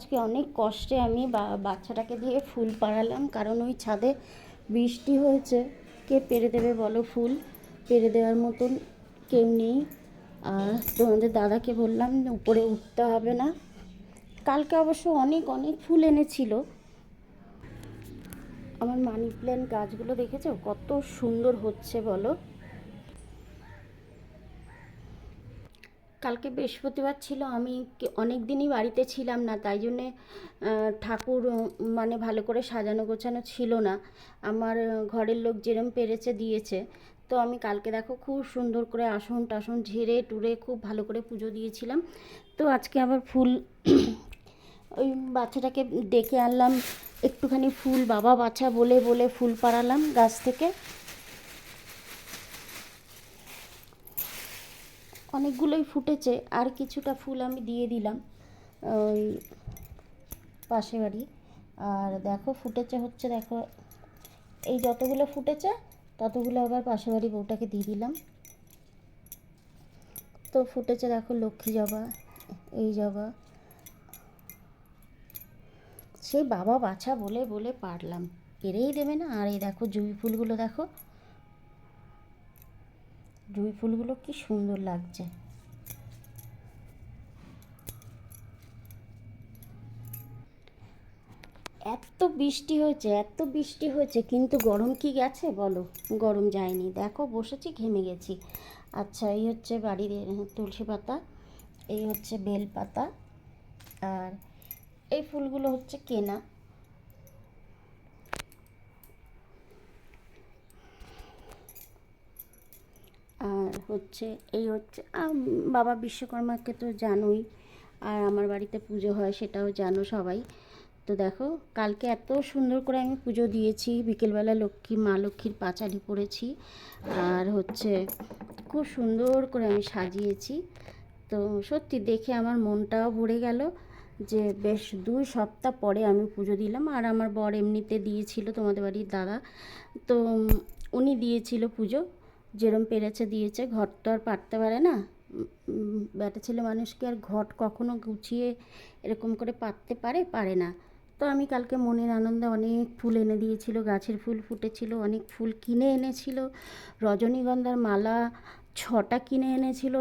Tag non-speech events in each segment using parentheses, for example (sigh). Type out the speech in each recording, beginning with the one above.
আজকে অনেক কষ্টে আমি বাচ্চাটাকে দিয়ে ফুল পাড়ালাম। কারণ ওই ছাদে বৃষ্টি হয়েছে। কে পেরে দেবে বলো ফুল? পেরে দেওয়ার মতন কেউ নেই। আর তোমাদের দাদাকে বললাম, উপরে উঠতে হবে না। কালকে অবশ্য অনেক অনেক ফুল এনেছিল। আমার মানি প্ল্যান্ট গাছগুলো দেখেছ? কত সুন্দর হচ্ছে বলো। কালকে বৃহস্পতিবার ছিল, আমি অনেক দিনই বাড়িতে ছিলাম না, তাই জন্যে ঠাকুর মানে ভালো করে সাজানো গোছানো ছিল না। আমার ঘরের লোক যেরম পেরেছে দিয়েছে। তো আমি কালকে দেখো খুব সুন্দর করে আসন টাসন ঝেড়ে টুরে খুব ভালো করে পুজো দিয়েছিলাম। তো আজকে আবার ফুল, (clears throat) ওই বাচ্চাটাকে ডেকে আনলাম, একটুখানি ফুল বাবা বাচ্চা বলে বলে ফুল পাড়ালাম গাছ থেকে। অনেকগুলোই ফুটেছে, আর কিছুটা ফুল আমি দিয়ে দিলাম, ওই পাশে বাড়ি। আর দেখো, ফুটেছে হচ্ছে দেখো, এই যতগুলো ফুটেছে, ততগুলো আবার পাশে বাড়ি বউটাকে দিয়ে দিলাম। তো ফুটেছে দেখো লক্ষ্মী জবা, এই জবা। সেই বাবা বাছা বলে বলে পারলাম। পেরেই দেবে না, আর এই দেখো জুঁই ফুলগুলো দেখো জুঁই ফুলগুলো কি সুন্দর লাগছে। এত বৃষ্টি হয়েছে, এত বৃষ্টি হয়েছে, কিন্তু গরম কি গেছে বলো? গরম যায়নি। দেখো, বসেছি, ঘেমে গেছি। আচ্ছা এই হচ্ছে বাড়ির তুলসী পাতা, এই হচ্ছে বেল পাতা, আর এই ফুলগুলো হচ্ছে কেনা আর হচ্ছে, এই হচ্ছে। বাবা বিশ্বকর্মাকে তো জানোই, আর আমার বাড়িতে পুজো হয় সেটাও জানো সবাই। তো দেখো, কালকে এত সুন্দর করে আমি পুজো দিয়েছি। বিকেলবেলা লক্ষ্মী, মা লক্ষ্মীর পাঁচালি পড়েছি। আর হচ্ছে, খুব সুন্দর করে আমি সাজিয়েছি। তো সত্যি দেখে আমার মনটাও ভরে গেল যে বেশ দুই সপ্তাহ পরে আমি পুজো দিলাম। আর আমার বর এমনিতে দিয়েছিল তোমাদের বাড়ির দাদা। তো উনি দিয়েছিল পুজো। যেরম পেরেছে দিয়েছে ঘট তো আর পারতে পারে না। বেটা ছেলে মানুষকে আর ঘট কখনো গুছিয়ে এরকম করে পারতে পারে? পারে না। তো আমি কালকে মনের আনন্দে অনেক ফুল এনে দিয়েছিল, গাছের ফুল ফুটেছিল, অনেক ফুল কিনে এনেছিল। রজনীগন্ধার মালা ছটা কিনে এনেছিল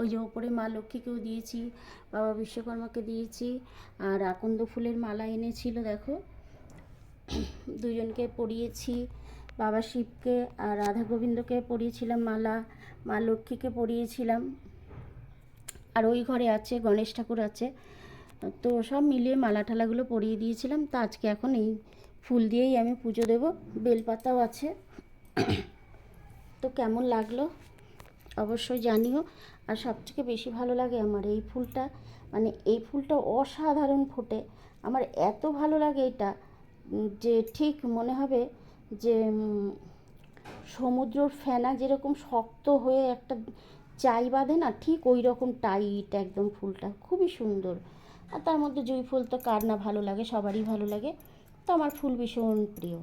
ওই যে ওপরে মা লক্ষ্মীকেও দিয়েছি, বাবা বিশ্বকর্মাকে দিয়েছি, আর আকন্দ ফুলের মালা এনেছিল, দেখো। দুজনকে পরিয়েছি। বাবা শিবকে আর রাধা গোবিন্দকে পরিয়েছিলাম, মালা, মা লক্ষ্মীকে পরিয়েছিলাম। আর ওই ঘরে আছে, গণেশ ঠাকুর আছে। তো সব মিলিয়ে মালা ঠালাগুলো পরিয়ে দিয়েছিলাম। তো আজকে এখন এই ফুল দিয়েই আমি পুজো দেব। বেলপাতাও আছে। তো কেমন লাগল? অবশ্যই জানিও। আর সবথেকে বেশি ভালো লাগে আমার এই ফুলটা। মানে এই ফুলটা অসাধারণ ফোটে। আমার এত ভালো লাগে এটা যে ঠিক মনে হবে যে সমুদ্রর ফেনা যেরকম শক্ত হয়ে একটা চাই বাঁধে না, ঠিক ওই রকম টাইট একদম ফুলটা, খুবই সুন্দর। আর তার মধ্যে জুঁই ফুল তো কার না ভালো লাগে, সবারই ভালো লাগে। তো আমার ফুল ভীষণ প্রিয়।